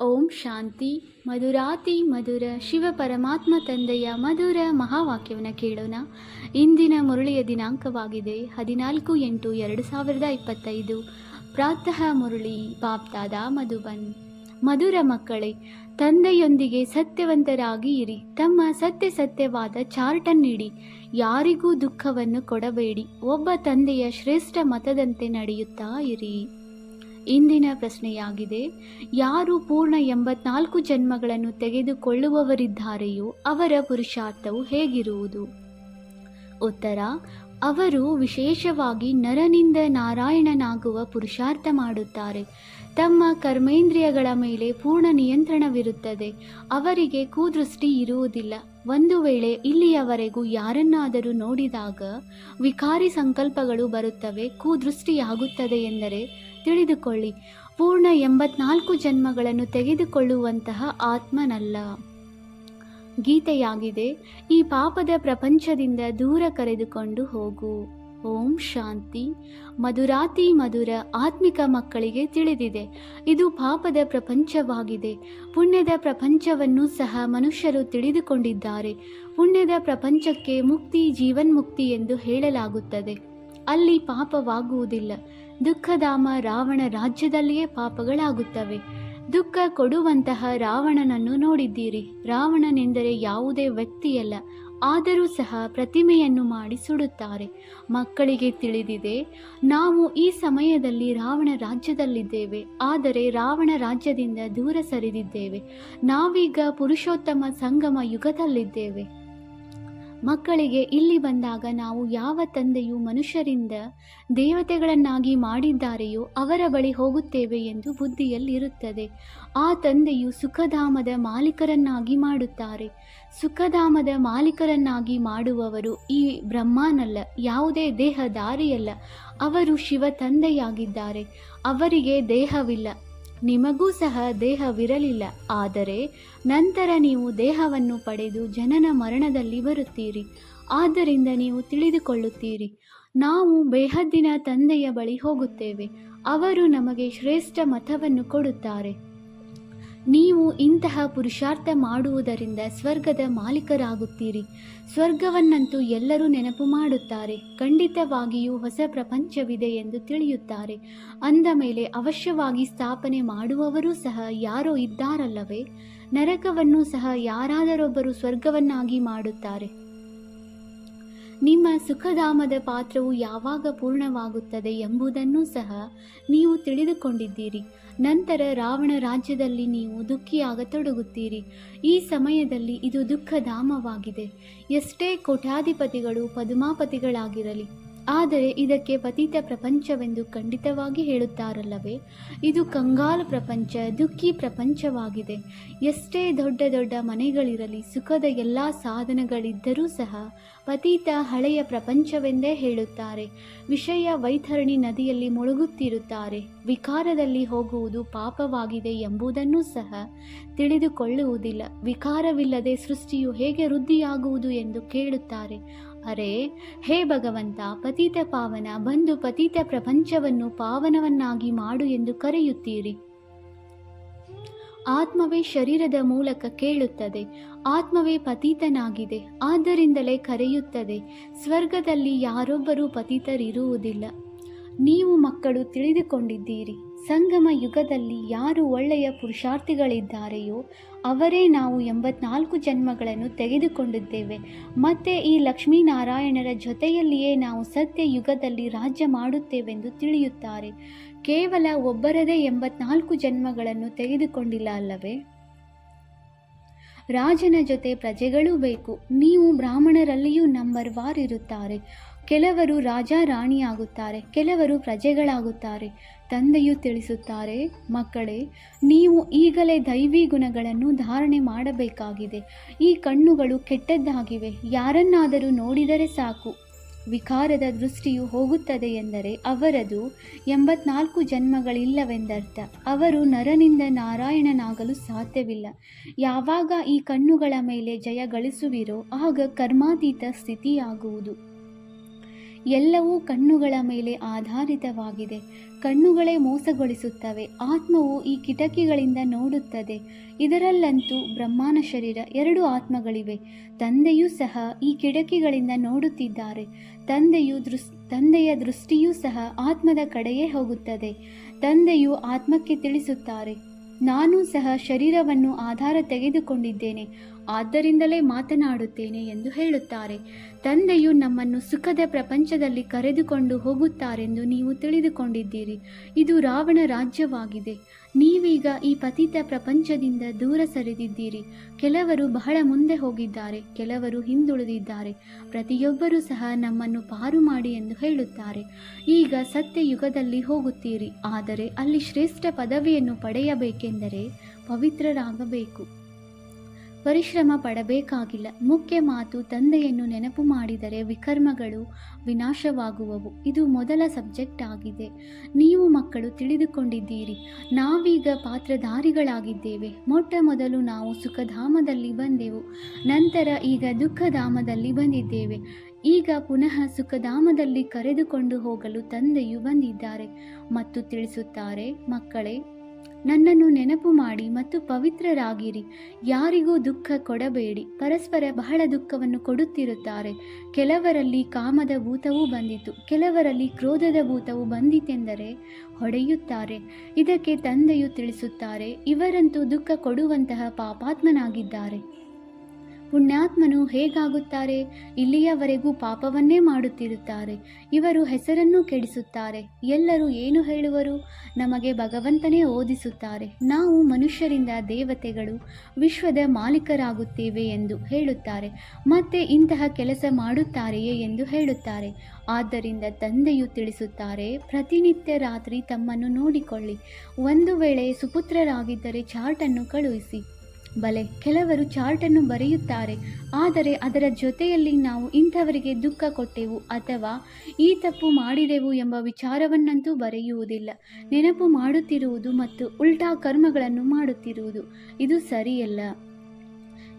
ಓಂ ಶಾಂತಿ, ಮಧುರಾತಿ, ಮಧುರ, ಶಿವ ಪರಮಾತ್ಮ ತಂದೆಯ ಮಧುರ ಮಹಾವಾಕ್ಯವನ್ನು ಕೇಳೋಣ. ಇಂದಿನ ಮುರಳಿಯ ದಿನಾಂಕವಾಗಿದೆ ಹದಿನಾಲ್ಕು ಎಂಟು ಎರಡು ಸಾವಿರದ ಇಪ್ಪತ್ತೈದು. ಪ್ರಾತಃ ಮುರಳಿ, ಬಾಪ್ತಾದ ಮಧುಬನ್. ಮಧುರ ಮಕ್ಕಳೇ, ತಂದೆಯೊಂದಿಗೆ ಸತ್ಯವಂತರಾಗಿ ಇರಿ. ತಮ್ಮ ಸತ್ಯ ಸತ್ಯವಾದ ಚಾರ್ಟನ್ನಿಡಿ ಯಾರಿಗೂ ದುಃಖವನ್ನು ಕೊಡಬೇಡಿ. ಒಬ್ಬ ತಂದೆಯ ಶ್ರೇಷ್ಠ ಮತದಂತೆ ನಡೆಯುತ್ತಾ ಇರಿ. ಇಂದಿನ ಪ್ರಶ್ನೆಯಾಗಿದೆ, ಯಾರು ಪೂರ್ಣ ಎಂಬತ್ನಾಲ್ಕು ಜನ್ಮಗಳನ್ನು ತೆಗೆದುಕೊಳ್ಳುವವರಿದ್ದಾರೆಯೋ ಅವರ ಪುರುಷಾರ್ಥವು ಹೇಗಿರುವುದು? ಉತ್ತರ, ಅವರು ವಿಶೇಷವಾಗಿ ನರನಿಂದ ನಾರಾಯಣನಾಗುವ ಪುರುಷಾರ್ಥ ಮಾಡುತ್ತಾರೆ. ತಮ್ಮ ಕರ್ಮೇಂದ್ರಿಯಗಳ ಮೇಲೆ ಪೂರ್ಣ ನಿಯಂತ್ರಣವಿರುತ್ತದೆ. ಅವರಿಗೆ ಕೂದೃಷ್ಟಿ ಇರುವುದಿಲ್ಲ. ಒಂದು ವೇಳೆ ಇಲ್ಲಿಯವರೆಗೂ ಯಾರನ್ನಾದರೂ ನೋಡಿದಾಗ ವಿಕಾರಿ ಸಂಕಲ್ಪಗಳು ಬರುತ್ತವೆ, ಕೂದೃಷ್ಟಿಯಾಗುತ್ತದೆ ಎಂದರೆ ತಿಳಿದುಕೊಳ್ಳಿ. ಪೂರ್ಣ ಎಂಬತ್ನಾಲ್ಕು ಜನ್ಮಗಳನ್ನು ತೆಗೆದುಕೊಳ್ಳುವಂತಹ ಆತ್ಮನಲ್ಲ. ಗೀತೆಯಾಗಿದೆ, ಈ ಪಾಪದ ಪ್ರಪಂಚದಿಂದ ದೂರ ಕರೆದುಕೊಂಡು ಹೋಗು. ಓಂ ಶಾಂತಿ. ಮಧುರಾತಿ ಮಧುರ ಆತ್ಮಿಕ ಮಕ್ಕಳಿಗೆ ತಿಳಿದಿದೆ. ಇದು ಪಾಪದ ಪ್ರಪಂಚವಾಗಿದೆ. ಪುಣ್ಯದ ಪ್ರಪಂಚವನ್ನು ಸಹ ಮನುಷ್ಯರು ತಿಳಿದುಕೊಂಡಿದ್ದಾರೆ. ಪುಣ್ಯದ ಪ್ರಪಂಚಕ್ಕೆ ಮುಕ್ತಿ, ಜೀವನ್ಮುಕ್ತಿ ಎಂದು ಹೇಳಲಾಗುತ್ತದೆ. ಅಲ್ಲಿ ಪಾಪವಾಗುವುದಿಲ್ಲ. ದುಃಖಧಾಮ ರಾವಣ ರಾಜ್ಯದಲ್ಲಿಯೇ ಪಾಪಗಳಾಗುತ್ತವೆ. ದುಃಖ ಕೊಡುವಂತಹ ರಾವಣನನ್ನು ನೋಡಿದ್ದೀರಿ. ರಾವಣನೆಂದರೆ ಯಾವುದೇ ವ್ಯಕ್ತಿಯಲ್ಲ. ಆದರೂ ಸಹ ಪ್ರತಿಮೆಯನ್ನು ಮಾಡಿ ಸುಡುತ್ತಾರೆ. ಮಕ್ಕಳಿಗೆ ತಿಳಿದಿದೆ, ನಾವು ಈ ಸಮಯದಲ್ಲಿ ರಾವಣ ರಾಜ್ಯದಲ್ಲಿದ್ದೇವೆ. ಆದರೆ ರಾವಣ ರಾಜ್ಯದಿಂದ ದೂರ ಸರಿದಿದ್ದೇವೆ. ನಾವೀಗ ಪುರುಷೋತ್ತಮ ಸಂಗಮ ಯುಗದಲ್ಲಿದ್ದೇವೆ. ಮಕ್ಕಳಿಗೆ ಇಲ್ಲಿ ಬಂದಾಗ ನಾವು ಯಾವ ತಂದೆಯು ಮನುಷ್ಯರಿಂದ ದೇವತೆಗಳನ್ನಾಗಿ ಮಾಡಿದ್ದಾರೆಯೋ ಅವರ ಬಳಿ ಹೋಗುತ್ತೇವೆ ಎಂದು ಬುದ್ಧಿಯಲ್ಲಿರುತ್ತದೆ. ಆ ತಂದೆಯು ಸುಖಧಾಮದ ಮಾಲೀಕರನ್ನಾಗಿ ಮಾಡುತ್ತಾರೆ. ಸುಖಧಾಮದ ಮಾಲೀಕರನ್ನಾಗಿ ಮಾಡುವವರು ಈ ಬ್ರಹ್ಮನಲ್ಲ, ಯಾವುದೇ ದೇಹದಾರಿಯಲ್ಲ. ಅವರು ಶಿವ ತಂದೆಯಾಗಿದ್ದಾರೆ ಅವರಿಗೆ ದೇಹವಿಲ್ಲ. ನಿಮಗೂ ಸಹ ದೇಹವಿರಲಿಲ್ಲ. ಆದರೆ ನಂತರ ನೀವು ದೇಹವನ್ನು ಪಡೆದು ಜನನ ಮರಣದಲ್ಲಿ ಬರುತ್ತೀರಿ. ಆದ್ದರಿಂದ ನೀವು ತಿಳಿದುಕೊಳ್ಳುತ್ತೀರಿ. ನಾವು ಬೇಹದ್ದಿನ ತಂದೆಯ ಬಳಿ ಹೋಗುತ್ತೇವೆ. ಅವರು ನಮಗೆ ಶ್ರೇಷ್ಠ ಮತವನ್ನು ಕೊಡುತ್ತಾರೆ. ನೀವು ಇಂತಹ ಪುರುಷಾರ್ಥ ಮಾಡುವುದರಿಂದ ಸ್ವರ್ಗದ ಮಾಲೀಕರಾಗುತ್ತೀರಿ. ಸ್ವರ್ಗವನ್ನಂತೂ ಎಲ್ಲರೂ ನೆನಪು ಮಾಡುತ್ತಾರೆ. ಖಂಡಿತವಾಗಿಯೂ ಹೊಸ ಪ್ರಪಂಚವಿದೆ ಎಂದು ತಿಳಿಯುತ್ತಾರೆ. ಅಂದ ಮೇಲೆ ಅವಶ್ಯವಾಗಿ ಸ್ಥಾಪನೆ ಮಾಡುವವರೂ ಸಹ ಯಾರೋ ಇದ್ದಾರಲ್ಲವೇ? ನರಕವನ್ನು ಸಹ ಯಾರಾದರೊಬ್ಬರು ಸ್ವರ್ಗವನ್ನಾಗಿ ಮಾಡುತ್ತಾರೆ. ನಿಮ್ಮ ಸುಖಧಾಮದ ಪಾತ್ರವು ಯಾವಾಗ ಪೂರ್ಣವಾಗುತ್ತದೆ ಎಂಬುದನ್ನು ಸಹ ನೀವು ತಿಳಿದುಕೊಂಡಿದ್ದೀರಿ. ನಂತರ ರಾವಣ ರಾಜ್ಯದಲ್ಲಿ ನೀವು ದುಃಖಿಯಾಗತೊಡಗುತ್ತೀರಿ ಈ ಸಮಯದಲ್ಲಿ ಇದು ದುಃಖಧಾಮವಾಗಿದೆ. ಎಷ್ಟೇ ಕೋಟ್ಯಾಧಿಪತಿಗಳು ಪದುಮಾಪತಿಗಳಾಗಿರಲಿ, ಆದರೆ ಇದಕ್ಕೆ ಪತಿತ ಪ್ರಪಂಚವೆಂದು ಖಂಡಿತವಾಗಿ ಹೇಳುತ್ತಾರಲ್ಲವೇ? ಇದು ಕಂಗಾಲ ಪ್ರಪಂಚ, ದುಃಖಿ ಪ್ರಪಂಚವಾಗಿದೆ. ಎಷ್ಟೇ ದೊಡ್ಡ ದೊಡ್ಡ ಮನೆಗಳಿರಲಿ, ಸುಖದ ಎಲ್ಲ ಸಾಧನಗಳಿದ್ದರೂ ಸಹ ಪತೀತ ಹಳೆಯ ಪ್ರಪಂಚವೆಂದೇ ಹೇಳುತ್ತಾರೆ. ವಿಷಯ ವೈತರಣಿ ನದಿಯಲ್ಲಿ ಮುಳುಗುತ್ತಿರುತ್ತಾರೆ. ವಿಕಾರದಲ್ಲಿ ಹೋಗುವುದು ಪಾಪವಾಗಿದೆ ಎಂಬುದನ್ನು ಸಹ ತಿಳಿದುಕೊಳ್ಳುವುದಿಲ್ಲ. ವಿಕಾರವಿಲ್ಲದೆ ಸೃಷ್ಟಿಯು ಹೇಗೆ ವೃದ್ಧಿಯಾಗುವುದು ಎಂದು ಕೇಳುತ್ತಾರೆ. ಅರೆ, ಹೇ ಭಗವಂತ, ಪತೀತ ಪಾವನ ಬಂದು ಪತೀತ ಪ್ರಪಂಚವನ್ನು ಪಾವನವನ್ನಾಗಿ ಮಾಡು ಎಂದು ಕರೆಯುತ್ತೀರಿ. ಆತ್ಮವೇ ಶರೀರದ ಮೂಲಕ ಕೇಳುತ್ತದೆ ಆತ್ಮವೇ ಪತೀತನಾಗಿದೆ ಆದ್ದರಿಂದಲೇ ಕರೆಯುತ್ತದೆ. ಸ್ವರ್ಗದಲ್ಲಿ ಯಾರೊಬ್ಬರೂ ಪತೀತರಿರುವುದಿಲ್ಲ. ನೀವು ಮಕ್ಕಳು ತಿಳಿದುಕೊಂಡಿದ್ದೀರಿ. ಸಂಗಮ ಯುಗದಲ್ಲಿ ಯಾರು ಒಳ್ಳೆಯ ಪುರುಷಾರ್ಥಿಗಳಿದ್ದಾರೆಯೋ ಅವರೇ ನಾವು ಎಂಬತ್ನಾಲ್ಕು ಜನ್ಮಗಳನ್ನು ತೆಗೆದುಕೊಂಡಿದ್ದೇವೆ. ಮತ್ತೆ ಈ ಲಕ್ಷ್ಮೀನಾರಾಯಣರ ಜೊತೆಯಲ್ಲಿಯೇ ನಾವು ಸತ್ಯ ಯುಗದಲ್ಲಿ ರಾಜ್ಯ ಮಾಡುತ್ತೇವೆಂದು ತಿಳಿಯುತ್ತಾರೆ. ಕೇವಲ ಒಬ್ಬರದೇ ಎಂಬತ್ನಾಲ್ಕು ಜನ್ಮಗಳನ್ನು ತೆಗೆದುಕೊಂಡಿಲ್ಲ ಅಲ್ಲವೇ? ರಾಜನ ಜೊತೆ ಪ್ರಜೆಗಳೂ ಬೇಕು. ನೀವು ಬ್ರಾಹ್ಮಣರಲ್ಲಿಯೂ ನಂಬರ್ ವಾರ್ ಇರುತ್ತಾರೆ. ಕೆಲವರು ರಾಜ ರಾಣಿಯಾಗುತ್ತಾರೆ, ಕೆಲವರು ಪ್ರಜೆಗಳಾಗುತ್ತಾರೆ. ತಂದೆಯು ತಿಳಿಸುತ್ತಾರೆ, ಮಕ್ಕಳೇ, ನೀವು ಈಗಲೇ ದೈವಿ ಗುಣಗಳನ್ನು ಧಾರಣೆ ಮಾಡಬೇಕಾಗಿದೆ. ಈ ಕಣ್ಣುಗಳು ಕೆಟ್ಟದ್ದಾಗಿವೆ, ಯಾರನ್ನಾದರೂ ನೋಡಿದರೆ ಸಾಕು. ವಿಕಾರದ ದೃಷ್ಟಿಯು ಹೋಗುತ್ತದೆ ಎಂದರೆ ಅವರದು ಎಂಬತ್ನಾಲ್ಕು ಜನ್ಮಗಳಿಲ್ಲವೆಂದರ್ಥ, ಅವರು ನರನಿಂದ ನಾರಾಯಣನಾಗಲು ಸಾಧ್ಯವಿಲ್ಲ. ಯಾವಾಗ ಈ ಕಣ್ಣುಗಳ ಮೇಲೆ ಜಯ ಗಳಿಸುವಿರೋ, ಆಗ ಕರ್ಮಾತೀತ ಸ್ಥಿತಿಯಾಗುವುದು. ಎಲ್ಲವೂ ಕಣ್ಣುಗಳ ಮೇಲೆ ಆಧಾರಿತವಾಗಿದೆ. ಕಣ್ಣುಗಳೇ ಮೋಸಗೊಳಿಸುತ್ತವೆ. ಆತ್ಮವು ಈ ಕಿಟಕಿಗಳಿಂದ ನೋಡುತ್ತದೆ. ಇದರಲ್ಲಂತೂ ಬ್ರಹ್ಮಾನ ಶರೀರ ಎರಡು ಆತ್ಮಗಳಿವೆ. ತಂದೆಯೂ ಸಹ ಈ ಕಿಟಕಿಗಳಿಂದ ನೋಡುತ್ತಿದ್ದಾರೆ. ತಂದೆಯು ದೃಸ್, ತಂದೆಯ ದೃಷ್ಟಿಯೂ ಸಹ ಆತ್ಮದ ಕಡೆಯೇ ಹೋಗುತ್ತದೆ. ತಂದೆಯು ಆತ್ಮಕ್ಕೆ ತಿಳಿಸುತ್ತಾರೆ, ನಾನು ಸಹ ಶರೀರವನ್ನು ಆಧಾರ ತೆಗೆದುಕೊಂಡಿದ್ದೇನೆ. ಆದ್ದರಿಂದಲೇ ಮಾತನಾಡುತ್ತೇನೆ ಎಂದು ಹೇಳುತ್ತಾರೆ. ತಂದೆಯು ನಮ್ಮನ್ನು ಸುಖದ ಪ್ರಪಂಚದಲ್ಲಿ ಕರೆದುಕೊಂಡು ಹೋಗುತ್ತಾರೆಂದು ನೀವು ತಿಳಿದುಕೊಂಡಿದ್ದೀರಿ. ಇದು ರಾವಣ ರಾಜ್ಯವಾಗಿದೆ. ನೀವೀಗ ಈ ಪತಿತ ಪ್ರಪಂಚದಿಂದ ದೂರ ಸರಿದಿದ್ದೀರಿ. ಕೆಲವರು ಬಹಳ ಮುಂದೆ ಹೋಗಿದ್ದಾರೆ, ಕೆಲವರು ಹಿಂದುಳಿದಿದ್ದಾರೆ. ಪ್ರತಿಯೊಬ್ಬರೂ ಸಹ ನಮ್ಮನ್ನು ಪಾರು ಮಾಡಿ ಎಂದು ಹೇಳುತ್ತಾರೆ. ಈಗ ಸತ್ಯಯುಗದಲ್ಲಿ ಹೋಗುತ್ತೀರಿ. ಆದರೆ ಅಲ್ಲಿ ಶ್ರೇಷ್ಠ ಪದವಿಯನ್ನು ಪಡೆಯಬೇಕೆಂದರೆ ಪವಿತ್ರರಾಗಬೇಕು. ಪರಿಶ್ರಮ ಪಡಬೇಕಾಗಿಲ್ಲ. ಮುಖ್ಯ ಮಾತು ತಂದೆಯನ್ನು ನೆನಪು ಮಾಡಿದರೆ ವಿಕರ್ಮಗಳು ವಿನಾಶವಾಗುವವು. ಇದು ಮೊದಲ ಸಬ್ಜೆಕ್ಟ್ ಆಗಿದೆ. ನೀವು ಮಕ್ಕಳು ತಿಳಿದುಕೊಂಡಿದ್ದೀರಿ. ನಾವೀಗ ಪಾತ್ರಧಾರಿಗಳಾಗಿದ್ದೇವೆ. ಮೊಟ್ಟ ಮೊದಲು ನಾವು ಸುಖಧಾಮದಲ್ಲಿ ಬಂದೆವು. ನಂತರ ಈಗ ದುಃಖಧಾಮದಲ್ಲಿ ಬಂದಿದ್ದೇವೆ. ಈಗ ಪುನಃ ಸುಖಧಾಮದಲ್ಲಿ ಕರೆದುಕೊಂಡು ಹೋಗಲು ತಂದೆಯು ಬಂದಿದ್ದಾರೆ. ಮತ್ತು ತಿಳಿಸುತ್ತಾರೆ, ಮಕ್ಕಳೇ ನನ್ನನ್ನು ನೆನಪು ಮಾಡಿ ಮತ್ತು ಪವಿತ್ರರಾಗಿರಿ. ಯಾರಿಗೂ ದುಃಖ ಕೊಡಬೇಡಿ. ಪರಸ್ಪರ ಬಹಳ ದುಃಖವನ್ನು ಕೊಡುತ್ತಿರುತ್ತಾರೆ. ಕೆಲವರಲ್ಲಿ ಕಾಮದ ಭೂತವೂ ಬಂದಿತು. ಕೆಲವರಲ್ಲಿ ಕ್ರೋಧದ ಭೂತವು ಬಂದಿತೆಂದರೆ ಹೊಡೆಯುತ್ತಾರೆ. ಇದಕ್ಕೆ ತಂದೆಯು ತಿಳಿಸುತ್ತಾರೆ, ಇವರಂತೂ ದುಃಖ ಕೊಡುವಂತಹ ಪಾಪಾತ್ಮನಾಗಿದ್ದಾರೆ. ಪುಣ್ಯಾತ್ಮನು ಹೇಗಾಗುತ್ತಾರೆ? ಇಲ್ಲಿಯವರೆಗೂ ಪಾಪವನ್ನೇ ಮಾಡುತ್ತಿರುತ್ತಾರೆ. ಇವರು ಹೆಸರನ್ನು ಕೆಡಿಸುತ್ತಾರೆ. ಎಲ್ಲರೂ ಏನು ಹೇಳುವರು? ನಮಗೆ ಭಗವಂತನೇ ಓದಿಸುತ್ತಾರೆ. ನಾವು ಮನುಷ್ಯರಿಂದ ದೇವತೆಗಳು, ವಿಶ್ವದ ಮಾಲೀಕರಾಗುತ್ತೇವೆ ಎಂದು ಹೇಳುತ್ತಾರೆ. ಮತ್ತೆ ಇಂತಹ ಕೆಲಸ ಮಾಡುತ್ತಾರೆಯೇ ಎಂದು ಹೇಳುತ್ತಾರೆ. ಆದ್ದರಿಂದ ತಂದೆಯು ತಿಳಿಸುತ್ತಾರೆ, ಪ್ರತಿನಿತ್ಯ ರಾತ್ರಿ ತಮ್ಮನ್ನು ನೋಡಿಕೊಳ್ಳಿ. ಒಂದು ವೇಳೆ ಸುಪುತ್ರರಾಗಿದ್ದರೆ ಚಾರ್ಟನ್ನು ಕಳುಹಿಸಿ. ಬಲೆ, ಕೆಲವರು ಚಾರ್ಟನ್ನು ಬರೆಯುತ್ತಾರೆ, ಆದರೆ ಅದರ ಜೊತೆಯಲ್ಲಿ ನಾವು ಇಂಥವರಿಗೆ ದುಃಖ ಕೊಟ್ಟೆವು ಅಥವಾ ಈ ತಪ್ಪು ಮಾಡಿದೆವು ಎಂಬ ವಿಚಾರವನ್ನಂತೂ ಬರೆಯುವುದಿಲ್ಲ. ನೆನಪು ಮಾಡುತ್ತಿರುವುದು ಮತ್ತು ಉಲ್ಟಾ ಕರ್ಮಗಳನ್ನು ಮಾಡುತ್ತಿರುವುದು. ಇದು ಸರಿಯಲ್ಲ.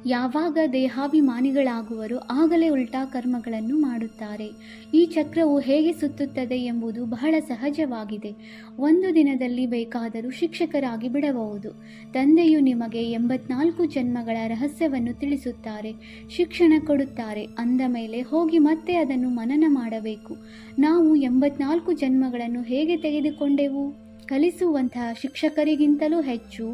ಯಾವಾಗ ದೇಹಾಭಿಮಾನಿಗಳಾಗುವರೋ ಆಗಲೇ ಉಲ್ಟಾ ಕರ್ಮಗಳನ್ನು ಮಾಡುತ್ತಾರೆ. ಈ ಚಕ್ರವು ಹೇಗೆ ಸುತ್ತುತ್ತದೆ ಎಂಬುದು ಬಹಳ ಸಹಜವಾಗಿದೆ. ಒಂದು ದಿನದಲ್ಲಿ ಬೇಕಾದರೂ ಶಿಕ್ಷಕರಾಗಿ ಬಿಡಬಹುದು. ತಂದೆಯು ನಿಮಗೆ ಎಂಬತ್ನಾಲ್ಕು ಜನ್ಮಗಳ ರಹಸ್ಯವನ್ನು ತಿಳಿಸುತ್ತಾರೆ. ಶಿಕ್ಷಣ ಕೊಡುತ್ತಾರೆ. ಅಂದ ಮೇಲೆ ಹೋಗಿ ಮತ್ತೆ ಅದನ್ನು ಮನನ ಮಾಡಬೇಕು. ನಾವು ಎಂಬತ್ನಾಲ್ಕು ಜನ್ಮಗಳನ್ನು ಹೇಗೆ ತೆಗೆದುಕೊಂಡೆವು? ಕಲಿಸುವಂತಹ ಶಿಕ್ಷಕರಿಗಿಂತಲೂ ಹೆಚ್ಚು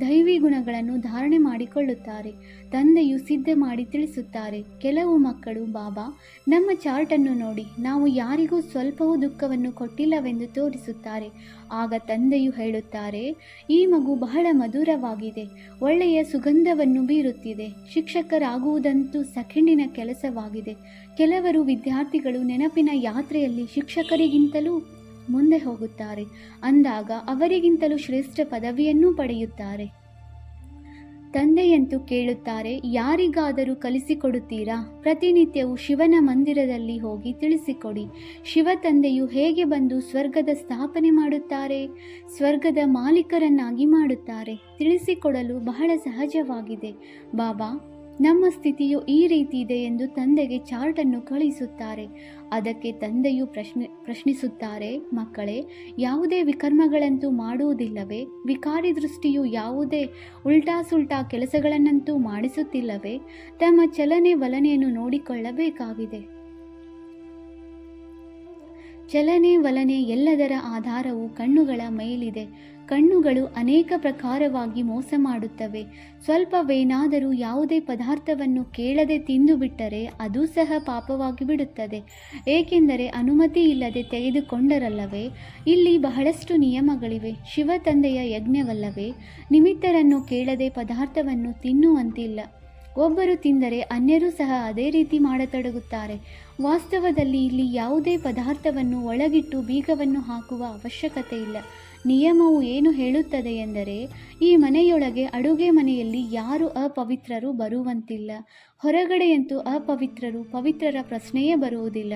ದೈವಿ ಗುಣಗಳನ್ನು ಧಾರಣೆ ಮಾಡಿಕೊಳ್ಳುತ್ತಾರೆ. ತಂದೆಯು ಸಿದ್ಧ ಮಾಡಿ ತಿಳಿಸುತ್ತಾರೆ, ಕೆಲವು ಮಕ್ಕಳು ಬಾಬಾ, ನಮ್ಮ ಚಾರ್ಟನ್ನು ನೋಡಿ, ನಾವು ಯಾರಿಗೂ ಸ್ವಲ್ಪವೂ ದುಃಖವನ್ನು ಕೊಟ್ಟಿಲ್ಲವೆಂದು ತೋರಿಸುತ್ತಾರೆ. ಆಗ ತಂದೆಯು ಹೇಳುತ್ತಾರೆ, ಈ ಮಗು ಬಹಳ ಮಧುರವಾಗಿದೆ, ಒಳ್ಳೆಯ ಸುಗಂಧವನ್ನು ಬೀರುತ್ತಿದೆ, ಶಿಕ್ಷಕರಾಗುವುದಂತೂ ಸೆಕೆಂಡಿನ ಕೆಲಸವಾಗಿದೆ. ಕೆಲವರು ವಿದ್ಯಾರ್ಥಿಗಳು ನೆನಪಿನ ಯಾತ್ರೆಯಲ್ಲಿ ಶಿಕ್ಷಕರಿಗಿಂತಲೂ ಮುಂದೆ ಹೋಗುತ್ತಾರೆ. ಅಂದಾಗ ಅವರಿಗಿಂತಲೂ ಶ್ರೇಷ್ಠ ಪದವಿಯನ್ನೂ ಪಡೆಯುತ್ತಾರೆ. ತಂದೆಯಂತೂ ಕೇಳುತ್ತಾರೆ, ಯಾರಿಗಾದರೂ ಕಲಿಸಿಕೊಡುತ್ತೀರಾ? ಪ್ರತಿನಿತ್ಯವೂ ಶಿವನ ಮಂದಿರದಲ್ಲಿ ಹೋಗಿ ತಿಳಿಸಿಕೊಡಿ. ಶಿವ ತಂದೆಯು ಹೇಗೆ ಬಂದು ಸ್ವರ್ಗದ ಸ್ಥಾಪನೆ ಮಾಡುತ್ತಾರೆ? ಸ್ವರ್ಗದ ಮಾಲೀಕರನ್ನಾಗಿ ಮಾಡುತ್ತಾರೆ. ತಿಳಿಸಿಕೊಡಲು ಬಹಳ ಸಹಜವಾಗಿದೆ. ಬಾಬಾ ನಮ್ಮ ಸ್ಥಿತಿಯು ಈ ರೀತಿ ಇದೆ ಎಂದು ತಂದೆಗೆ ಚಾರ್ಟನ್ನು ಕಳುಹಿಸುತ್ತಾರೆ. ಅದಕ್ಕೆ ತಂದೆಯು ಪ್ರಶ್ನೆ, ಪ್ರಶ್ನಿಸುತ್ತಾರೆ, ಮಕ್ಕಳೇ, ಯಾವುದೇ ವಿಕರ್ಮಗಳಂತೂ ಮಾಡುವುದಿಲ್ಲವೇ? ವಿಕಾರಿ ದೃಷ್ಟಿಯು ಯಾವುದೇ ಉಲ್ಟಾ ಸುಲ್ಟಾ ಕೆಲಸಗಳನ್ನಂತೂ ಮಾಡಿಸುತ್ತಿಲ್ಲವೇ? ತಮ್ಮ ಚಲನೆ ವಲನೆಯನ್ನು ನೋಡಿಕೊಳ್ಳಬೇಕಾಗಿದೆ. ಚಲನೆ ವಲನೆ ಎಲ್ಲದರ ಆಧಾರವು ಕಣ್ಣುಗಳ ಮೇಲಿದೆ. ಕಣ್ಣುಗಳು ಅನೇಕ ಪ್ರಕಾರವಾಗಿ ಮೋಸ ಮಾಡುತ್ತವೆ. ಸ್ವಲ್ಪವೇನಾದರೂ ಯಾವುದೇ ಪದಾರ್ಥವನ್ನು ಕೇಳದೆ ತಿಂದು ಬಿಟ್ಟರೆ ಅದು ಸಹ ಪಾಪವಾಗಿ ಬಿಡುತ್ತದೆ. ಏಕೆಂದರೆ ಅನುಮತಿ ಇಲ್ಲದೆ ತೆಗೆದುಕೊಂಡರಲ್ಲವೇ? ಇಲ್ಲಿ ಬಹಳಷ್ಟು ನಿಯಮಗಳಿವೆ. ಶಿವ ತಂದೆಯ ಯಜ್ಞವಲ್ಲವೇ? ನಿಮಿತ್ತರನ್ನು ಕೇಳದೆ ಪದಾರ್ಥವನ್ನು ತಿನ್ನುವಂತಿಲ್ಲ. ಒಬ್ಬರು ತಿಂದರೆ ಅನ್ಯರೂ ಸಹ ಅದೇ ರೀತಿ ಮಾಡತೊಡಗುತ್ತಾರೆ. ವಾಸ್ತವದಲ್ಲಿ ಇಲ್ಲಿ ಯಾವುದೇ ಪದಾರ್ಥವನ್ನು ಒಳಗಿಟ್ಟು ಬೀಗವನ್ನು ಹಾಕುವ ಅವಶ್ಯಕತೆ ಇಲ್ಲ ನಿಯಮವು ಏನು ಹೇಳುತ್ತದೆ ಎಂದರೆ, ಈ ಮನೆಯೊಳಗೆ ಅಡುಗೆ ಮನೆಯಲ್ಲಿ ಯಾರು ಅಪವಿತ್ರರು ಬರುವಂತಿಲ್ಲ. ಹೊರಗಡೆಯಂತೂ ಅಪವಿತ್ರರು ಪವಿತ್ರರ ಪ್ರಶ್ನೆಯೇ ಬರುವುದಿಲ್ಲ.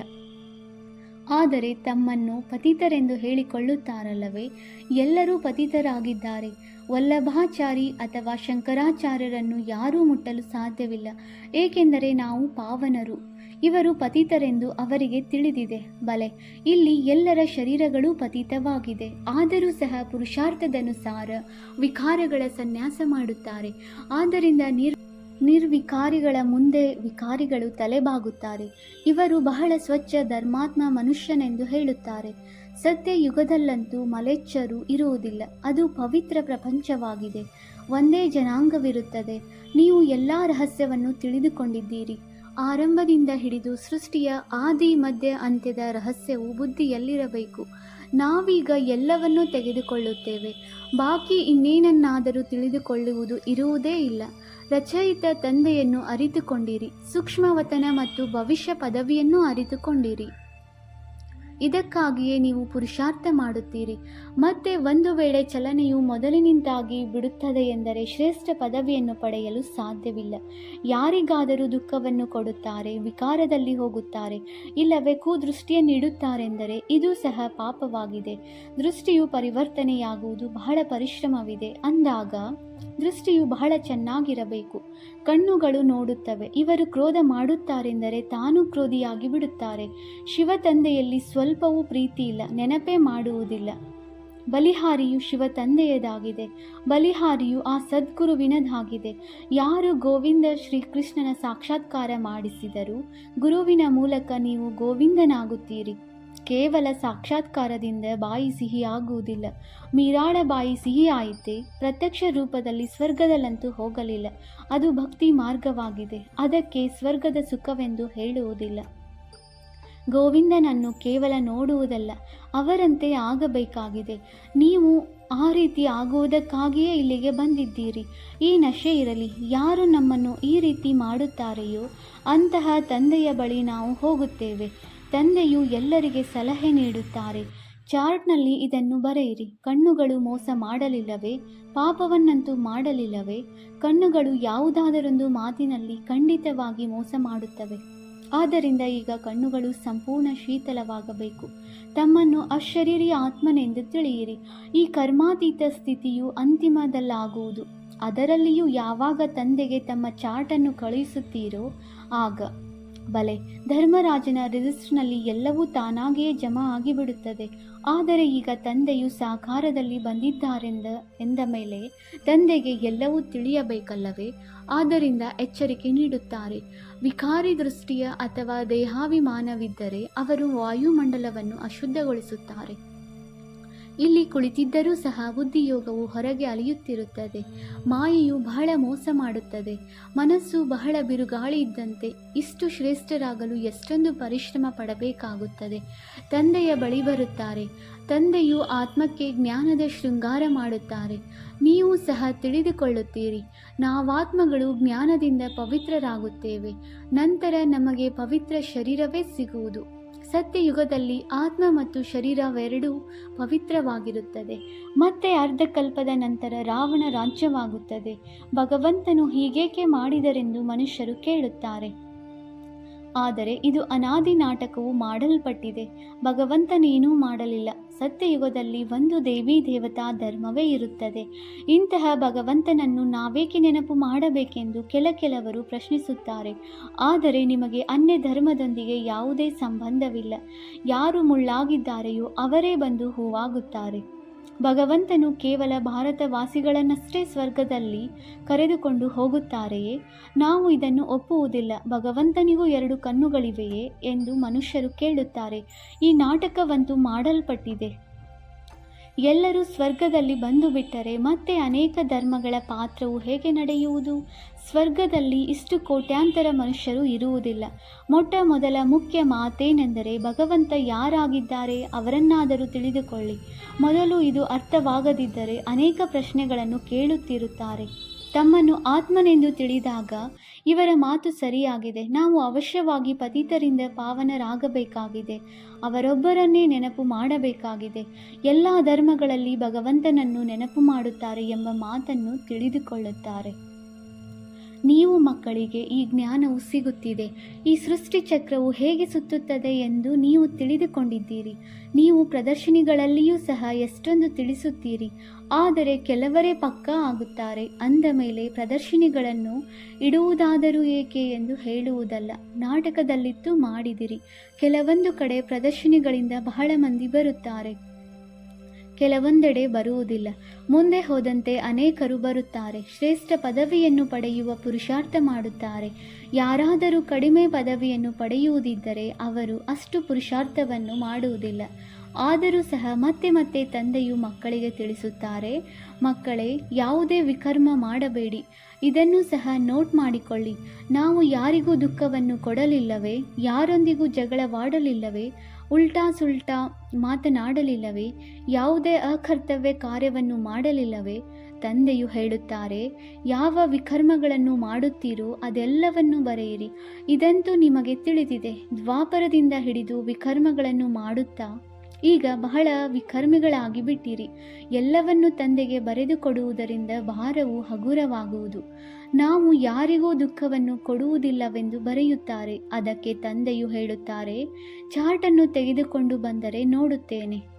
ಆದರೆ ತಮ್ಮನ್ನು ಪತಿತರೆಂದು ಹೇಳಿಕೊಳ್ಳುತ್ತಾರಲ್ಲವೇ? ಎಲ್ಲರೂ ಪತಿತರಾಗಿದ್ದಾರೆ. ವಲ್ಲಭಾಚಾರಿ ಅಥವಾ ಶಂಕರಾಚಾರ್ಯರನ್ನು ಯಾರೂ ಮುಟ್ಟಲು ಸಾಧ್ಯವಿಲ್ಲ. ಏಕೆಂದರೆ ನಾವು ಪಾವನರು. ಇವರು ಪತಿತರೆಂದು ಅವರಿಗೆ ತಿಳಿದಿದೆ. ಬಲೆ, ಇಲ್ಲಿ ಎಲ್ಲರ ಶರೀರಗಳು ಪತಿತವಾಗಿದೆ. ಆದರೂ ಸಹ ಪುರುಷಾರ್ಥದನುಸಾರ ವಿಕಾರಗಳ ಸನ್ಯಾಸ ಮಾಡುತ್ತಾರೆ. ಆದ್ದರಿಂದ ನಿರ್ ನಿರ್ವಿಕಾರಿಗಳ ಮುಂದೆ ವಿಕಾರಿಗಳು ತಲೆಬಾಗುತ್ತಾರೆ. ಇವರು ಬಹಳ ಸ್ವಚ್ಛ ಧರ್ಮಾತ್ಮ ಮನುಷ್ಯನೆಂದು ಹೇಳುತ್ತಾರೆ. ಸತ್ಯ ಯುಗದಲ್ಲಂತೂ ಮಲೆಚ್ಚರು ಇರುವುದಿಲ್ಲ. ಅದು ಪವಿತ್ರ ಪ್ರಪಂಚವಾಗಿದೆ. ಒಂದೇ ಜನಾಂಗವಿರುತ್ತದೆ. ನೀವು ಎಲ್ಲ ರಹಸ್ಯವನ್ನು ತಿಳಿದುಕೊಂಡಿದ್ದೀರಿ. ಆರಂಭದಿಂದ ಹಿಡಿದು ಸೃಷ್ಟಿಯ ಆದಿ, ಮಧ್ಯ, ಅಂತ್ಯದ ರಹಸ್ಯವು ಬುದ್ಧಿಯಲ್ಲಿರಬೇಕು. ನಾವೀಗ ಎಲ್ಲವನ್ನೂ ತೆಗೆದುಕೊಳ್ಳುತ್ತೇವೆ. ಬಾಕಿ ಇನ್ನೇನನ್ನಾದರೂ ತಿಳಿದುಕೊಳ್ಳುವುದು ಇರುವುದೇ ಇಲ್ಲ. ರಚಯಿತ ತಂದೆಯನ್ನು ಅರಿತುಕೊಂಡಿರಿ ಸೂಕ್ಷ್ಮವತನ ಮತ್ತು ಭವಿಷ್ಯ ಪದವಿಯನ್ನು ಅರಿತುಕೊಂಡಿರಿ. ಇದಕ್ಕಾಗಿಯೇ ನೀವು ಪುರುಷಾರ್ಥ ಮಾಡುತ್ತೀರಿ. ಮತ್ತೆ ಒಂದು ವೇಳೆ ಚಲನೆಯು ಮೊದಲಿನಿಂದಾಗಿ ಬಿಡುತ್ತದೆ ಎಂದರೆ ಶ್ರೇಷ್ಠ ಪದವಿಯನ್ನು ಪಡೆಯಲು ಸಾಧ್ಯವಿಲ್ಲ. ಯಾರಿಗಾದರೂ ದುಃಖವನ್ನು ಕೊಡುತ್ತಾರೆ, ವಿಕಾರದಲ್ಲಿ ಹೋಗುತ್ತಾರೆ, ಇಲ್ಲವೇ ಕುದೃಷ್ಟಿಯನ್ನಿಡುತ್ತಾರೆಂದರೆ ಇದು ಸಹ ಪಾಪವಾಗಿದೆ. ದೃಷ್ಟಿಯು ಪರಿವರ್ತನೆಯಾಗುವುದು ಬಹಳ ಪರಿಶ್ರಮವಿದೆ. ಅಂದಾಗ ದೃಷ್ಟಿಯು ಬಹಳ ಚೆನ್ನಾಗಿರಬೇಕು. ಕಣ್ಣುಗಳು ನೋಡುತ್ತವೆ. ಇವರು ಕ್ರೋಧ ಮಾಡುತ್ತಾರೆಂದರೆ ತಾನು ಕ್ರೋಧಿಯಾಗಿ ಬಿಡುತ್ತಾರೆ. ಶಿವ ತಂದೆಯಲ್ಲಿ ಸ್ವಲ್ಪವೂ ಪ್ರೀತಿ ಇಲ್ಲ ನೆನಪೇ ಮಾಡುವುದಿಲ್ಲ. ಬಲಿಹಾರಿಯು ಶಿವ ತಂದೆಯದಾಗಿದೆ ಬಲಿಹಾರಿಯು ಆ ಸದ್ಗುರುವಿನದಾಗಿದೆ. ಯಾರು ಗೋವಿಂದ ಶ್ರೀಕೃಷ್ಣನ ಸಾಕ್ಷಾತ್ಕಾರ ಮಾಡಿಸಿದರೂ ಗುರುವಿನ ಮೂಲಕ ನೀವು ಗೋವಿಂದನಾಗುತ್ತೀರಿ. ಕೇವಲ ಸಾಕ್ಷಾತ್ಕಾರದಿಂದ ಬಾಯಿ ಸಿಹಿಯಾಗುವುದಿಲ್ಲ ಮೀರಾಳ ಬಾಯಿ ಸಿಹಿಯಾಯಿತೆ ಪ್ರತ್ಯಕ್ಷ ರೂಪದಲ್ಲಿ ಸ್ವರ್ಗದಲ್ಲಂತೂ ಹೋಗಲಿಲ್ಲ. ಅದು ಭಕ್ತಿ ಮಾರ್ಗವಾಗಿದೆ. ಅದಕ್ಕೆ ಸ್ವರ್ಗದ ಸುಖವೆಂದು ಹೇಳುವುದಿಲ್ಲ. ಗೋವಿಂದನನ್ನು ಕೇವಲ ನೋಡುವುದಲ್ಲ, ಅವರಂತೆ ಆಗಬೇಕಾಗಿದೆ. ನೀವು ಆ ರೀತಿ ಆಗುವುದಕ್ಕಾಗಿಯೇ ಇಲ್ಲಿಗೆ ಬಂದಿದ್ದೀರಿ. ಈ ನಶೆ ಇರಲಿ, ಯಾರು ನಮ್ಮನ್ನು ಈ ರೀತಿ ಮಾಡುತ್ತಾರೆಯೋ ಅಂತಹ ತಂದೆಯ ಬಳಿ ನಾವು ಹೋಗುತ್ತೇವೆ. ತಂದೆಯು ಎಲ್ಲರಿಗೆ ಸಲಹೆ ನೀಡುತ್ತಾರೆ. ಚಾರ್ಟ್ನಲ್ಲಿ ಇದನ್ನು ಬರೆಯಿರಿ. ಕಣ್ಣುಗಳು ಮೋಸ ಮಾಡಲಿಲ್ಲವೇ? ಪಾಪವನ್ನಂತೂ ಮಾಡಲಿಲ್ಲವೇ? ಕಣ್ಣುಗಳು ಯಾವುದಾದರೊಂದು ಮಾತಿನಲ್ಲಿ ಖಂಡಿತವಾಗಿ ಮೋಸ ಮಾಡುತ್ತವೆ. ಆದ್ದರಿಂದ ಈಗ ಕಣ್ಣುಗಳು ಸಂಪೂರ್ಣ ಶೀತಲವಾಗಬೇಕು. ತಮ್ಮನ್ನು ಅಶರೀರಿ ಆತ್ಮನೆಂದು ತಿಳಿಯಿರಿ. ಈ ಕರ್ಮಾತೀತ ಸ್ಥಿತಿಯು ಅಂತಿಮದಲ್ಲಾಗುವುದು. ಅದರಲ್ಲಿಯೂ ಯಾವಾಗ ತಂದೆಗೆ ತಮ್ಮ ಚಾಟನ್ನು ಕಳುಹಿಸುತ್ತೀರೋ, ಆಗ ಬಲೆ, ಧರ್ಮರಾಜನ ರಿಜಿಸ್ಟ್ರ್ನಲ್ಲಿ ಎಲ್ಲವೂ ತಾನಾಗಿಯೇ ಜಮಾ ಆಗಿಬಿಡುತ್ತದೆ. ಆದರೆ ಈಗ ತಂದೆಯು ಸಾಕಾರದಲ್ಲಿ ಬಂದಿದ್ದಾರೆಂದ, ಎಂದ ಮೇಲೆ ತಂದೆಗೆ ಎಲ್ಲವೂ ತಿಳಿಯಬೇಕಲ್ಲವೇ? ಆದ್ದರಿಂದ ಎಚ್ಚರಿಕೆ ನೀಡುತ್ತಾರೆ. ವಿಕಾರಿ ದೃಷ್ಟಿಯ ಅಥವಾ ದೇಹಾಭಿಮಾನವಿದ್ದರೆ ಅವರು ವಾಯುಮಂಡಲವನ್ನು ಅಶುದ್ಧಗೊಳಿಸುತ್ತಾರೆ. ಇಲ್ಲಿ ಕುಳಿತಿದ್ದರೂ ಸಹ ಬುದ್ಧಿಯೋಗವು ಹೊರಗೆ ಅಲಿಯುತ್ತಿರುತ್ತದೆ. ಮಾಯೆಯು ಬಹಳ ಮೋಸ ಮಾಡುತ್ತದೆ. ಮನಸ್ಸು ಬಹಳ ಬಿರುಗಾಳಿ ಇದ್ದಂತೆ ಇಷ್ಟು ಶ್ರೇಷ್ಠರಾಗಲು ಎಷ್ಟೊಂದು ಪರಿಶ್ರಮ ಪಡಬೇಕಾಗುತ್ತದೆ. ತಂದೆಯ ಬಳಿ ಬರುತ್ತಾರೆ. ತಂದೆಯು ಆತ್ಮಕ್ಕೆ ಜ್ಞಾನದ ಶೃಂಗಾರ ಮಾಡುತ್ತಾರೆ. ನೀವು ಸಹ ತಿಳಿದುಕೊಳ್ಳುತ್ತೀರಿ. ನಾವಾತ್ಮಗಳು ಜ್ಞಾನದಿಂದ ಪವಿತ್ರರಾಗುತ್ತೇವೆ. ನಂತರ ನಮಗೆ ಪವಿತ್ರ ಶರೀರವೇ ಸಿಗುವುದು. ಸತ್ಯಯುಗದಲ್ಲಿ ಆತ್ಮ ಮತ್ತು ಶರೀರವೆರಡೂ ಪವಿತ್ರವಾಗಿರುತ್ತದೆ. ಮತ್ತೆ ಅರ್ಧಕಲ್ಪದ ನಂತರ ರಾವಣ ರಾಜ್ಯವಾಗುತ್ತದೆ. ಭಗವಂತನು ಹೀಗೇಕೆ ಮಾಡಿದರೆಂದು ಮನುಷ್ಯರು ಕೇಳುತ್ತಾರೆ. ಆದರೆ ಇದು ಅನಾದಿ ನಾಟಕವು ಮಾಡಲ್ಪಟ್ಟಿದೆ. ಭಗವಂತನೇನೂ ಮಾಡಲಿಲ್ಲ. ಸತ್ಯಯುಗದಲ್ಲಿ ಒಂದು ದೇವಿ ದೇವತಾ ಧರ್ಮವೇ ಇರುತ್ತದೆ. ಇಂತಹ ಭಗವಂತನನ್ನು ನಾವೇಕೆ ನೆನಪು ಮಾಡಬೇಕೆಂದು ಕೆಲ ಕೆಲವರು ಪ್ರಶ್ನಿಸುತ್ತಾರೆ. ಆದರೆ ನಿಮಗೆ ಅನ್ಯ ಧರ್ಮದೊಂದಿಗೆ ಯಾವುದೇ ಸಂಬಂಧವಿಲ್ಲ. ಯಾರು ಮುಳ್ಳಾಗಿದ್ದಾರೆಯೋ ಅವರೇ ಬಂದು ಹೂವಾಗುತ್ತಾರೆ. ಭಗವಂತನು ಕೇವಲ ಭಾರತವಾಸಿಗಳನ್ನಷ್ಟೇ ಸ್ವರ್ಗದಲ್ಲಿ ಕರೆದುಕೊಂಡು ಹೋಗುತ್ತಾರೆಯೇ? ನಾವು ಇದನ್ನು ಒಪ್ಪುವುದಿಲ್ಲ. ಭಗವಂತನಿಗೂ ಎರಡು ಕಣ್ಣುಗಳಿವೆಯೇ ಎಂದು ಮನುಷ್ಯರು ಕೇಳುತ್ತಾರೆ. ಈ ನಾಟಕವಂತೂ ಮಾಡಲ್ಪಟ್ಟಿದೆ. ಎಲ್ಲರೂ ಸ್ವರ್ಗದಲ್ಲಿ ಬಂದು ಬಿಟ್ಟರೆ ಮತ್ತೆ ಅನೇಕ ಧರ್ಮಗಳ ಪಾತ್ರವು ಹೇಗೆ ನಡೆಯುವುದು? ಸ್ವರ್ಗದಲ್ಲಿ ಇಷ್ಟು ಕೋಟ್ಯಾಂತರ ಮನುಷ್ಯರು ಇರುವುದಿಲ್ಲ. ಮೊಟ್ಟ ಮೊದಲ ಮುಖ್ಯ ಮಾತೇನೆಂದರೆ ಭಗವಂತ ಯಾರಾಗಿದ್ದಾರೆ ಅವರನ್ನಾದರೂ ತಿಳಿದುಕೊಳ್ಳಿ. ಮೊದಲು ಇದು ಅರ್ಥವಾಗದಿದ್ದರೆ ಅನೇಕ ಪ್ರಶ್ನೆಗಳನ್ನು ಕೇಳುತ್ತಿರುತ್ತಾರೆ. ತಮ್ಮನ್ನು ಆತ್ಮನೆಂದು ತಿಳಿದಾಗ ಇವರ ಮಾತು ಸರಿಯಾಗಿದೆ. ನಾವು ಅವಶ್ಯವಾಗಿ ಪತಿತರಿಂದ ಪಾವನರಾಗಬೇಕಾಗಿದೆ. ಅವರೊಬ್ಬರನ್ನೇ ನೆನಪು ಮಾಡಬೇಕಾಗಿದೆ. ಎಲ್ಲ ಧರ್ಮಗಳಲ್ಲಿ ಭಗವಂತನನ್ನು ನೆನಪು ಮಾಡುತ್ತಾರೆ ಎಂಬ ಮಾತನ್ನು ತಿಳಿದುಕೊಳ್ಳುತ್ತಾರೆ. ನೀವು ಮಕ್ಕಳಿಗೆ ಈ ಜ್ಞಾನವು ಸಿಗುತ್ತಿದೆ. ಈ ಸೃಷ್ಟಿ ಚಕ್ರವು ಹೇಗೆ ಸುತ್ತುತ್ತದೆ ಎಂದು ನೀವು ತಿಳಿದುಕೊಂಡಿದ್ದೀರಿ. ನೀವು ಪ್ರದರ್ಶನಿಗಳಲ್ಲಿಯೂ ಸಹ ಎಷ್ಟೊಂದು ತಿಳಿಸುತ್ತೀರಿ. ಆದರೆ ಕೆಲವರೇ ಪಕ್ಕಾ ಆಗುತ್ತಾರೆ. ಅಂದ ಮೇಲೆ ಪ್ರದರ್ಶನಿಗಳನ್ನು ಇಡುವುದಾದರೂ ಏಕೆ ಎಂದು ಹೇಳುವುದಲ್ಲ. ನಾಟಕದಲ್ಲಿತ್ತು ಮಾಡಿದಿರಿ. ಕೆಲವೊಂದು ಕಡೆ ಪ್ರದರ್ಶನಿಗಳಿಂದ ಬಹಳ ಮಂದಿ ಬರುತ್ತಾರೆ. ಕೆಲವೊಂದೆಡೆ ಬರುವುದಿಲ್ಲ. ಮುಂದೆ ಹೋದಂತೆ ಅನೇಕರು ಬರುತ್ತಾರೆ. ಶ್ರೇಷ್ಠ ಪದವಿಯನ್ನು ಪಡೆಯುವ ಪುರುಷಾರ್ಥ ಮಾಡುತ್ತಾರೆ. ಯಾರಾದರೂ ಕಡಿಮೆ ಪದವಿಯನ್ನು ಪಡೆಯುವುದಿದ್ದರೆ ಅವರು ಅಷ್ಟು ಪುರುಷಾರ್ಥವನ್ನು ಮಾಡುವುದಿಲ್ಲ. ಆದರೂ ಸಹ ಮತ್ತೆ ಮತ್ತೆ ತಂದೆಯು ಮಕ್ಕಳಿಗೆ ತಿಳಿಸುತ್ತಾರೆ, ಮಕ್ಕಳೇ, ಯಾವುದೇ ವಿಕರ್ಮ ಮಾಡಬೇಡಿ. ಇದನ್ನು ಸಹ ನೋಟ್ ಮಾಡಿಕೊಳ್ಳಿ. ನಾವು ಯಾರಿಗೂ ದುಃಖವನ್ನು ಕೊಡಲಿಲ್ಲವೇ? ಯಾರೊಂದಿಗೂ ಜಗಳವಾಡಲಿಲ್ಲವೇ? ಉಲ್ಟಾ ಸುಲ್ಟಾ ಮಾತನಾಡಲಿಲ್ಲವೇ, ಯಾವುದೇ ಅಕರ್ತವ್ಯ ಕಾರ್ಯವನ್ನು ಮಾಡಲಿಲ್ಲವೇ? ತಂದೆಯು ಹೇಳುತ್ತಾರೆ, ಯಾವ ವಿಕರ್ಮಗಳನ್ನು ಮಾಡುತ್ತೀರೋ ಅದೆಲ್ಲವನ್ನು ಬರೆಯಿರಿ. ಇದಂತೂ ನಿಮಗೆ ತಿಳಿದಿದೆ, ದ್ವಾಪರದಿಂದ ಹಿಡಿದು ವಿಕರ್ಮಗಳನ್ನು ಮಾಡುತ್ತಾ? ಈಗ ಬಹಳ ವಿಕರ್ಮಿಗಳಾಗಿ ಬಿಟ್ಟಿರಿ ಎಲ್ಲವನ್ನು ತಂದೆಗೆ ಬರೆದುಕೊಡುವುದರಿಂದ ಭಾರವು ಹಗುರವಾಗುವುದು. ನಾವು ಯಾರಿಗೂ ದುಃಖವನ್ನು ಕೊಡುವುದಿಲ್ಲವೆಂದು ಬರೆಯುತ್ತಾರೆ. ಅದಕ್ಕೆ ತಂದೆಯು ಹೇಳುತ್ತಾರೆ ಚಾರ್ಟನ್ನು ತೆಗೆದುಕೊಂಡು ಬಂದರೆ ನೋಡುತ್ತೇನೆ.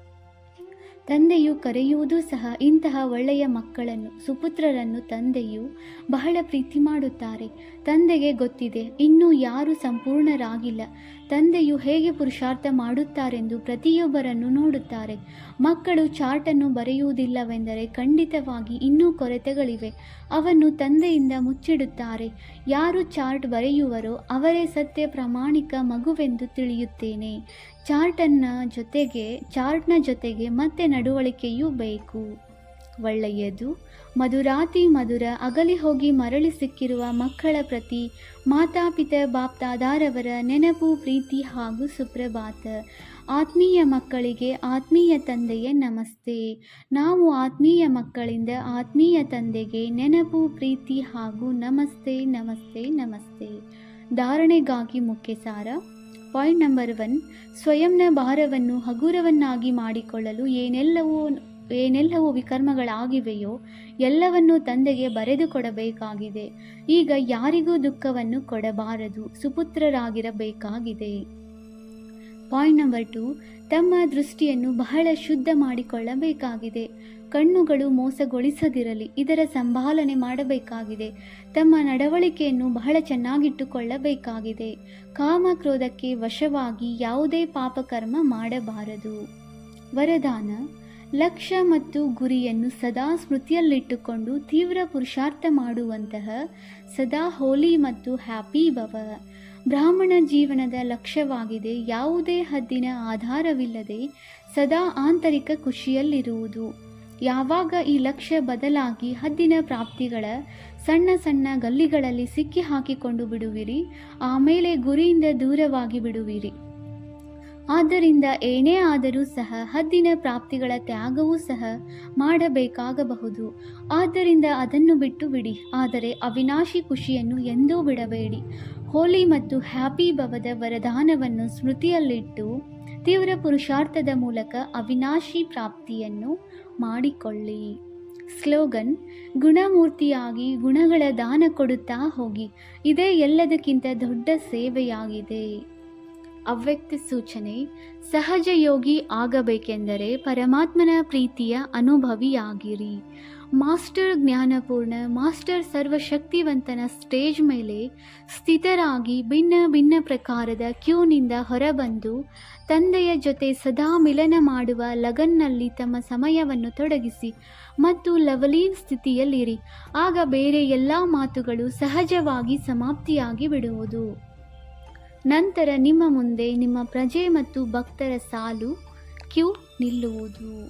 ತಂದೆಯು ಕರೆಯುವುದೂ ಸಹ ಇಂತಹ ಒಳ್ಳೆಯ ಮಕ್ಕಳನ್ನು, ಸುಪುತ್ರರನ್ನು ತಂದೆಯು ಬಹಳ ಪ್ರೀತಿ ಮಾಡುತ್ತಾರೆ. ತಂದೆಗೆ ಗೊತ್ತಿದೆ, ಇನ್ನೂ ಯಾರು ಸಂಪೂರ್ಣರಾಗಿಲ್ಲ. ತಂದೆಯು ಹೇಗೆ ಪುರುಷಾರ್ಥ ಮಾಡುತ್ತಾರೆಂದು ಪ್ರತಿಯೊಬ್ಬರನ್ನು ನೋಡುತ್ತಾರೆ. ಮಕ್ಕಳು ಚಾರ್ಟನ್ನು ಬರೆಯುವುದಿಲ್ಲವೆಂದರೆ ಖಂಡಿತವಾಗಿ ಇನ್ನೂ ಕೊರತೆಗಳಿವೆ. ಅವನ್ನು ತಂದೆಯಿಂದ ಮುಚ್ಚಿಡುತ್ತಾರೆ. ಯಾರು ಚಾರ್ಟ್ ಬರೆಯುವರೋ ಅವರೇ ಸತ್ಯ ಪ್ರಾಮಾಣಿಕ ಮಗುವೆಂದು ತಿಳಿಯುತ್ತೇನೆ. ಚಾರ್ಟನ್ನ ಜೊತೆಗೆ, ಚಾರ್ಟ್ನ ಜೊತೆಗೆ ಮತ್ತೆ ನಡವಳಿಕೆಯೂ ಬೇಕು. ಒಳ್ಳೆಯದು. ಮಧುರಾತಿ ಮಧುರ ಅಗಲಿ ಹೋಗಿ ಮರಳಿ ಸಿಕ್ಕಿರುವ ಮಕ್ಕಳ ಪ್ರತಿ ಮಾತಾಪಿತ ಬಾಪ್ತಾದಾರವರ ನೆನಪು, ಪ್ರೀತಿ ಹಾಗೂ ಸುಪ್ರಭಾತ. ಆತ್ಮೀಯ ಮಕ್ಕಳಿಗೆ ಆತ್ಮೀಯ ತಂದೆಯ ನಮಸ್ತೆ. ನಾವು ಆತ್ಮೀಯ ಮಕ್ಕಳಿಂದ ಆತ್ಮೀಯ ತಂದೆಗೆ ನೆನಪು, ಪ್ರೀತಿ ಹಾಗೂ ನಮಸ್ತೆ ನಮಸ್ತೆ ನಮಸ್ತೆ. ಧಾರಣೆಗಾಗಿ ಮುಖ್ಯ ಸಾರ ಪಾಯಿಂಟ್ ನಂಬರ್ ಒನ್, ಸ್ವಯಂನ ಭಾರವನ್ನು ಹಗುರವನ್ನಾಗಿ ಮಾಡಿಕೊಳ್ಳಲು ಏನೆಲ್ಲವೂ ಏನೆಲ್ಲವೂ ವಿಕರ್ಮಗಳಾಗಿವೆಯೋ ಎಲ್ಲವನ್ನೂ ತಂದೆಗೆ ಬರೆದು ಕೊಡಬೇಕಾಗಿದೆ. ಈಗ ಯಾರಿಗೂ ದುಃಖವನ್ನು ಕೊಡಬಾರದು, ಸುಪುತ್ರರಾಗಿರಬೇಕಾಗಿದೆ. ಪಾಯಿಂಟ್ ನಂಬರ್ ಟು, ತಮ್ಮ ದೃಷ್ಟಿಯನ್ನು ಬಹಳ ಶುದ್ಧ ಮಾಡಿಕೊಳ್ಳಬೇಕಾಗಿದೆ. ಕಣ್ಣುಗಳು ಮೋಸಗೊಳಿಸದಿರಲಿ, ಇದರ ಸಂಭಾಲನೆ ಮಾಡಬೇಕಾಗಿದೆ. ತಮ್ಮ ನಡವಳಿಕೆಯನ್ನು ಬಹಳ ಚೆನ್ನಾಗಿಟ್ಟುಕೊಳ್ಳಬೇಕಾಗಿದೆ. ಕಾಮ ಕ್ರೋಧಕ್ಕೆ ವಶವಾಗಿ ಯಾವುದೇ ಪಾಪಕರ್ಮ ಮಾಡಬಾರದು. ವರದಾನ ಲಕ್ಷ್ಯ ಮತ್ತು ಗುರಿಯನ್ನು ಸದಾ ಸ್ಮೃತಿಯಲ್ಲಿಟ್ಟುಕೊಂಡು ತೀವ್ರ ಪುರುಷಾರ್ಥ ಮಾಡುವಂತಹ ಸದಾ ಹೋಲಿ ಮತ್ತು ಹ್ಯಾಪಿ ಭವ. ಬ್ರಾಹ್ಮಣ ಜೀವನದ ಲಕ್ಷ್ಯವಾಗಿದೆ, ಯಾವುದೇ ಹದ್ದಿನ ಆಧಾರವಿಲ್ಲದೆ ಸದಾ ಆಂತರಿಕ ಖುಷಿಯಲ್ಲಿರುವುದು. ಯಾವಾಗ ಈ ಲಕ್ಷ್ಯ ಬದಲಾಗಿ ಹದ್ದಿನ ಪ್ರಾಪ್ತಿಗಳ ಸಣ್ಣ ಸಣ್ಣ ಗಲ್ಲಿಗಳಲ್ಲಿ ಸಿಕ್ಕಿ ಹಾಕಿಕೊಂಡು ಬಿಡುವಿರಿ ಆಮೇಲೆ ಗುರಿಯಿಂದ ದೂರವಾಗಿ ಬಿಡುವಿರಿ. ಆದ್ದರಿಂದ ಏನೇ ಆದರೂ ಸಹ ಹದ್ದಿನ ಪ್ರಾಪ್ತಿಗಳ ತ್ಯಾಗವೂ ಸಹ ಮಾಡಬೇಕಾಗಬಹುದು. ಆದ್ದರಿಂದ ಅದನ್ನು ಬಿಟ್ಟು ಬಿಡಿ ಆದರೆ ಅವಿನಾಶಿ ಖುಷಿಯನ್ನು ಎಂದೂ ಬಿಡಬೇಡಿ. ಹೋಲಿ ಮತ್ತು ಹ್ಯಾಪಿ ಭವದ ವರದಾನವನ್ನು ಸ್ಮೃತಿಯಲ್ಲಿಟ್ಟು ತೀವ್ರ ಪುರುಷಾರ್ಥದ ಮೂಲಕ ಅವಿನಾಶಿ ಪ್ರಾಪ್ತಿಯನ್ನು ಮಾಡಿಕೊಳ್ಳಿ. ಸ್ಲೋಗನ್ ಗುಣಮೂರ್ತಿಯಾಗಿ ಗುಣಗಳ ದಾನ ಕೊಡುತ್ತಾ ಹೋಗಿ. ಇದೇ ಎಲ್ಲದಕ್ಕಿಂತ ದೊಡ್ಡ ಸೇವೆಯಾಗಿದೆ. ಅವ್ಯಕ್ತ ಸೂಚನೆ, ಸಹಜ ಯೋಗಿ ಆಗಬೇಕೆಂದರೆ ಪರಮಾತ್ಮನ ಪ್ರೀತಿಯ ಅನುಭವಿಯಾಗಿರಿ. ಮಾಸ್ಟರ್ ಜ್ಞಾನಪೂರ್ಣ, ಮಾಸ್ಟರ್ ಸರ್ವಶಕ್ತಿವಂತನ ಸ್ಟೇಜ್ ಮೇಲೆ ಸ್ಥಿತರಾಗಿ ಭಿನ್ನ ಭಿನ್ನ ಪ್ರಕಾರದ ಕ್ಯೂನಿಂದ ಹೊರಬಂದು ತಂದೆಯ ಜೊತೆ ಸದಾ ಮಿಲನ ಮಾಡುವ ಲಗನ್ನಲ್ಲಿ ತಮ್ಮ ಸಮಯವನ್ನು ತೊಡಗಿಸಿ ಮತ್ತು ಲವಲೀನ್ ಸ್ಥಿತಿಯಲ್ಲಿರಿ. ಆಗ ಬೇರೆ ಎಲ್ಲ ಮಾತುಗಳು ಸಹಜವಾಗಿ ಸಮಾಪ್ತಿಯಾಗಿ ಬಿಡುವುದು. ನಂತರ ನಿಮ್ಮ ಮುಂದೆ ನಿಮ್ಮ ಪ್ರಜೆ ಮತ್ತು ಭಕ್ತರ ಸಾಲು ಕ್ಯೂ ನಿಲ್ಲುವುದು.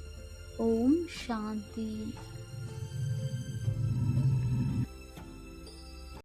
ಓಂ ಶಾಂತಿ.